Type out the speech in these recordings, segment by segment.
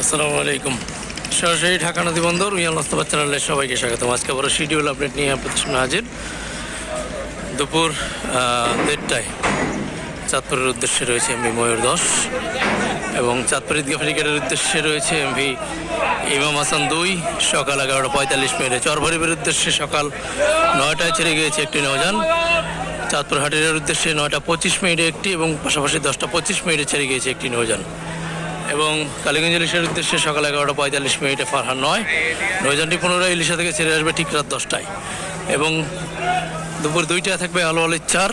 আসসালামু আলাইকুম। সরাসরি ঢাকা নদী বন্দর উইয়াল মোস্তফা চ্যানেলে সবাইকে স্বাগতম। আজকে বড় শিডিউল আপডেট নিয়ে আপনাদের সামনে হাজির। দুপুর দেড়টায় চাঁদপুরের উদ্দেশ্যে রয়েছে এমভি ময়ূর দশ এবং চাঁদপুর ফ্রিকেটের উদ্দেশ্যে রয়েছে এমভি ইমাম হাসান দুই। সকাল এগারোটা পঁয়তাল্লিশ মিনিটে চরভরিবের উদ্দেশ্যে সকাল নয়টায় ছেড়ে গিয়েছে একটি নৌযান। চাঁদপুর হাটের উদ্দেশ্যে নয়টা পঁচিশ মিনিটে একটি এবং পাশাপাশি দশটা পঁচিশ মিনিটে ছেড়ে গিয়েছে একটি নৌযান। এবং কালীগঞ্জ ইলিশের উদ্দেশ্যে সকাল এগারোটা পঁয়তাল্লিশ মিনিটে ফারহান নয়। নৌযানটি পুনরায় ইলিশা থেকে ছেড়ে আসবে ঠিক রাত দশটায়। এবং দুপুর দুইটায় থাকবে আলো আলির চার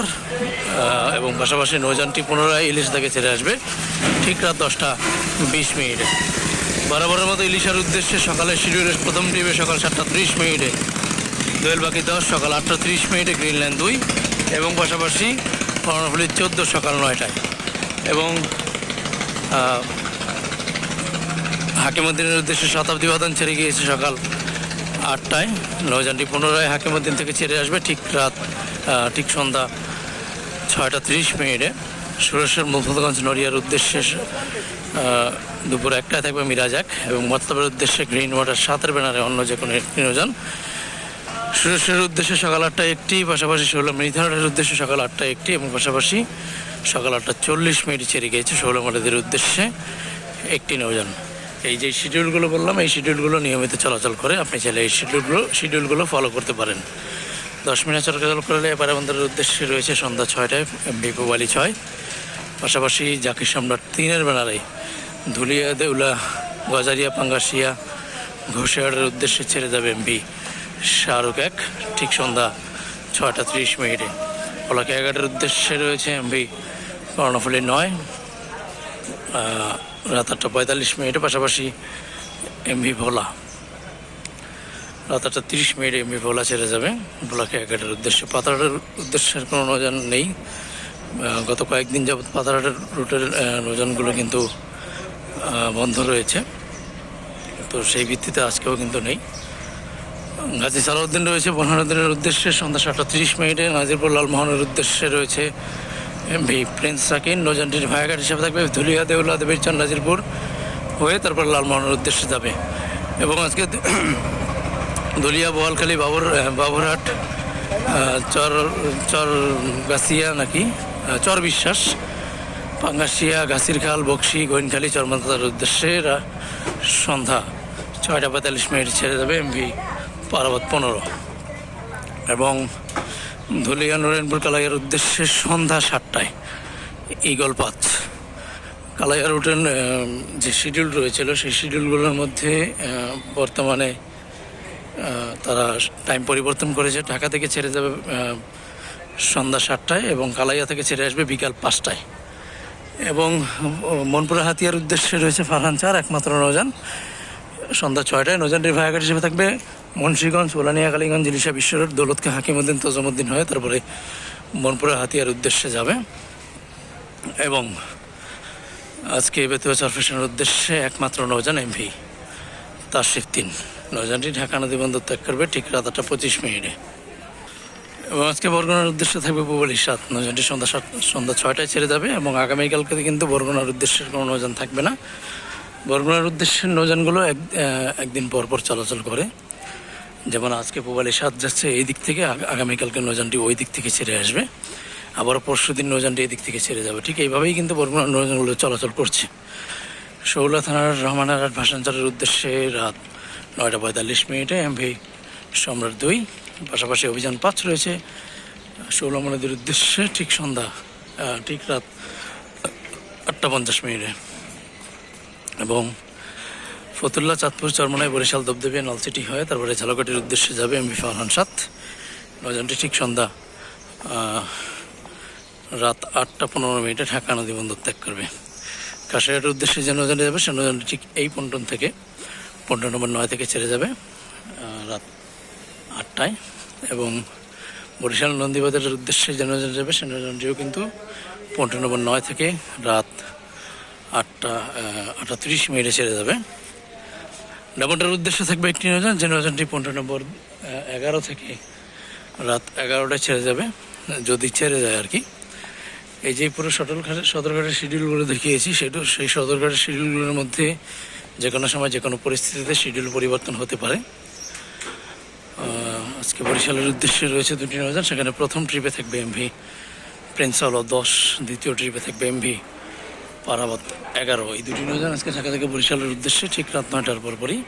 এবং পাশাপাশি নৌযানটি পুনরায় ইলিশ থেকে ছেড়ে আসবে ঠিক রাত দশটা বিশ মিনিটে। বরাবরের মতো ইলিশার উদ্দেশ্যে সকালের শিডিউলের প্রথম টিপে সকাল সাতটা ত্রিশ মিনিটে দোয়েল বাকি দশ, সকাল আটটা ত্রিশ মিনিটে গ্রিনল্যান্ড দুই, এবং পাশাপাশি কর্ণফুলির চোদ্দ সকাল নয়টায়। এবং হাকিমুদ্দিনের উদ্দেশ্যে শতাব্দী বাদন ছেড়ে গিয়েছে সকাল আটটায়। নৌযানটি পুনরায় হাকিমুদ্দিন থেকে ছেড়ে আসবে ঠিক রাত ঠিক সন্ধ্যা ছয়টা তিরিশ মিনিটে। সুরেশ্বর মুফতগঞ্জ নড়িয়ার উদ্দেশ্যে দুপুর একটায় থাকবে মিরাজ এক এবং মতলবের উদ্দেশ্যে গ্রিন ওয়াটার সাতের ব্যানারে অন্য যে কোনো একটি নৌযান। সুরেশ্বরের উদ্দেশ্যে সকাল আটটায় একটি, পাশাপাশি ষোলো মিনিধারের উদ্দেশ্যে সকাল আটটায় একটি এবং পাশাপাশি সকাল আটটা চল্লিশ মিনিট ছেড়ে গিয়েছে ষোলো মালিদের উদ্দেশ্যে একটি নৌযান। এই যে শিডিউলগুলো বললাম, এই শিডিউলগুলো নিয়মিত চলাচল করে আপনি চাইলে এই শিডিউলগুলো শিডিউলগুলো ফলো করতে পারেন। দশ মিনিট চলাচল করলে এবার আমাদের উদ্দেশ্যে রয়েছে সন্ধ্যা ছয়টায় বিপুবালি ছয়। পাশাপাশি জাকির সম্রাট তিনের বেনারে ধুলিয়া, দেউলা, গজারিয়া, পাঙ্গাসিয়া, ঘোষিয়াড়ের উদ্দেশ্যে ছেড়ে যাবে এমবি শাহরুখ এক, ঠিক সন্ধ্যা ছয়টা ত্রিশ মিনিটে। ওলাকে এগারোটার উদ্দেশ্যে রয়েছে এমবি কর্ণফুলি নয়। রাত আটটা পঁয়তাল্লিশ মিনিটে পাশাপাশি এমভি ভোলা। রাত আটটা তিরিশ মিনিটে এমভি ভোলা ছেড়ে যাবে। ভোলাকে এগারোটার উদ্দেশ্যে। পাতারহাটের উদ্দেশ্যের কোনো নৌযান নেই। গত কয়েকদিন যাবৎ পাতারহাটের রুটের আহ, নৌযানগুলো কিন্তু বন্ধ রয়েছে। তো সেই ভিত্তিতে আজকেও কিন্তু নেই। গাজী সালাউদ্দিন রয়েছে পনেরো দিনের উদ্দেশ্যে। সন্ধ্যা সাতটা তিরিশ মিনিটে নাজিরপুর লালমোহনের উদ্দেশ্যে রয়েছে এমভি প্রিন্স সাকিন নৌযানটির ভায়াঘাট হিসেবে থাকবে ধুলিয়া, দেউলা দেবীরচন্দ নাজিরপুর হয়ে তারপর লালমোহনের উদ্দেশ্যে যাবে। এবং আজকে দলিয়া বোয়ালখালী বাবুর বাবুরহাট চর চর গাছিয়া নাকি চর বিশ্বাস, পাঙ্গাসিয়া গাছিরখাল বক্সি গোয়েনখালী চরমাতার উদ্দেশ্যে সন্ধ্যা ছয়টা পঁয়তাল্লিশ মিনিট ছেড়ে যাবে এমভি পারাবত পনেরো। এবং ধুলিয়া নরেনপুর কালাইয়ার উদ্দেশ্যে সন্ধ্যা সাতটায়। ইগল পাথ কালাইয়া রুটের যে শিডিউল রয়েছিল, সেই শিডিউলগুলোর মধ্যে বর্তমানে তারা টাইম পরিবর্তন করেছে। ঢাকা থেকে ছেড়ে যাবে সন্ধ্যা সাতটায় এবং কালাইয়া থেকে ছেড়ে আসবে বিকাল পাঁচটায়। এবং মনপুরা হাতিয়ার উদ্দেশ্যে রয়েছে ফারহান চার একমাত্র নৌযান। সন্ধ্যা ছয়টায় নৌযানটির ভায়াঘাট হিসেবে থাকবে। মুন্সীগঞ্জ ওলানিয়া কালীগঞ্জ ইলিশা বিশ্বরোড, দৌলতকে হাকিমুদ্দিন, তজমুদ্দিন হয়ে তারপরে মনপুরা হাতিয়ার উদ্দেশ্যে যাবে। এবং আজকে বেতুয়া চরফেশনের উদ্দেশ্যে একমাত্র নৌযান এমভি তার শিফ তিন। নৌযানটি ঢাকা নদী বন্দর ত্যাগ করবে ঠিক রাত আটটা পঁচিশ মিনিটে। এবং আজকে বরগুনার উদ্দেশ্যে থাকবে পুবলি সাত নৌযানটি সন্ধ্যা সাত সন্ধ্যা ছয়টায় ছেড়ে যাবে এবং আগামীকালকে কিন্তু বরগুনার উদ্দেশ্যের কোনো নৌযান থাকবে না। বরগুনার উদ্দেশ্যের নৌযানগুলো এক একদিন পর পর চলাচল করে। যেমন আজকে পুবালি সাত যাচ্ছে এই দিক থেকে আগামীকালকে নৌযানটি ওই দিক থেকে ছেড়ে আসবে। আবার পরশু দিন নৌযানটি এই দিক থেকে ছেড়ে যাবে। ঠিক এইভাবেই কিন্তু বরগুনার নৌযানগুলো চলাচল করছে। শৌলা থানার রহমানাঘাট ভাসানচারের উদ্দেশ্যে রাত নয়টা পঁয়তাল্লিশ মিনিটে এমভি সম্রাট দুই, পাশাপাশি অভিযান পাঁচ রয়েছে। শৌলা নদীর উদ্দেশ্যে ঠিক সন্ধ্যা ঠিক রাত আটটা পঞ্চাশ মিনিটে। এবং ফতুল্লা চাঁদপুর চরমনায় বরিশাল দবদবে নলসিটি হয়ে তারপরে ঝালকাটির উদ্দেশ্যে যাবে এমভি ফারহান সাত নৌযানটি ঠিক সন্ধ্যা রাত আটটা পনেরো মিনিটে ঢাকা নদী বন্দর ত্যাগ করবে। কাশিয়াটের উদ্দেশ্যে যে নৌযানটি যাবে সে নৌযানটি ঠিক এই পন্টন থেকে পন্টন নম্বর নয় থেকে ছেড়ে যাবে রাত আটটায়। এবং বরিশাল নন্দীবাজারের উদ্দেশ্যে যে নৌযান যাবে সে নৌযানটিও কিন্তু পন্টন নম্বর নয় থেকে রাত আটটা আহ, আটটা তিরিশ মিনিটে ছেড়ে যাবে। ডাবনটার উদ্দেশ্যে থাকবে একটি নৌযান যে নৌযানটি পনেরো নম্বর এগারো থেকে রাত এগারোটায় ছেড়ে যাবে, যদি ছেড়ে যায় আর কি। এই যে পুরো সদরঘাটের সদরঘাটের শিডিউলগুলো দেখিয়েছি, সেটা, সেই সদরঘাটের শিডিউলগুলোর মধ্যে যে কোনো সময় যে কোনো পরিস্থিতিতে শিডিউল পরিবর্তন হতে পারে। আজকে বরিশালের উদ্দেশ্যে রয়েছে দুটি নৌযান সেখানে প্রথম ট্রিপে থাকবে এমভি প্রিন্স হলো দশ, দ্বিতীয় ট্রিপে থাকবে এমভি পারাবত এগারো। এই দুটি নৌযান আজকে ঢাকা থেকে বরিশালের উদ্দেশ্যে ঠিক রাত নয়টার পরপরই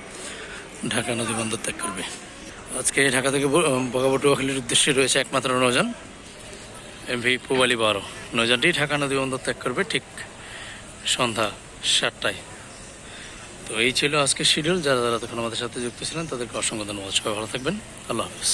ঢাকা নদী বন্দর ত্যাগ করবে। আজকে ঢাকা থেকে বগাবটুয়াখালীর উদ্দেশ্যে রয়েছে একমাত্র নৌযান এমভি পুবালি বারো। নৌযানটি ঢাকা নদী বন্দর ত্যাগ করবে ঠিক সন্ধ্যা সাতটায়। তো এই ছিল আজকের শিডিউল। যারা যারা তখন আমাদের সাথে যুক্ত ছিলেন, তাদেরকে অসংখ্য ধন্যবাদ। সবাই ভালো থাকবেন। আল্লাহ হাফিজ।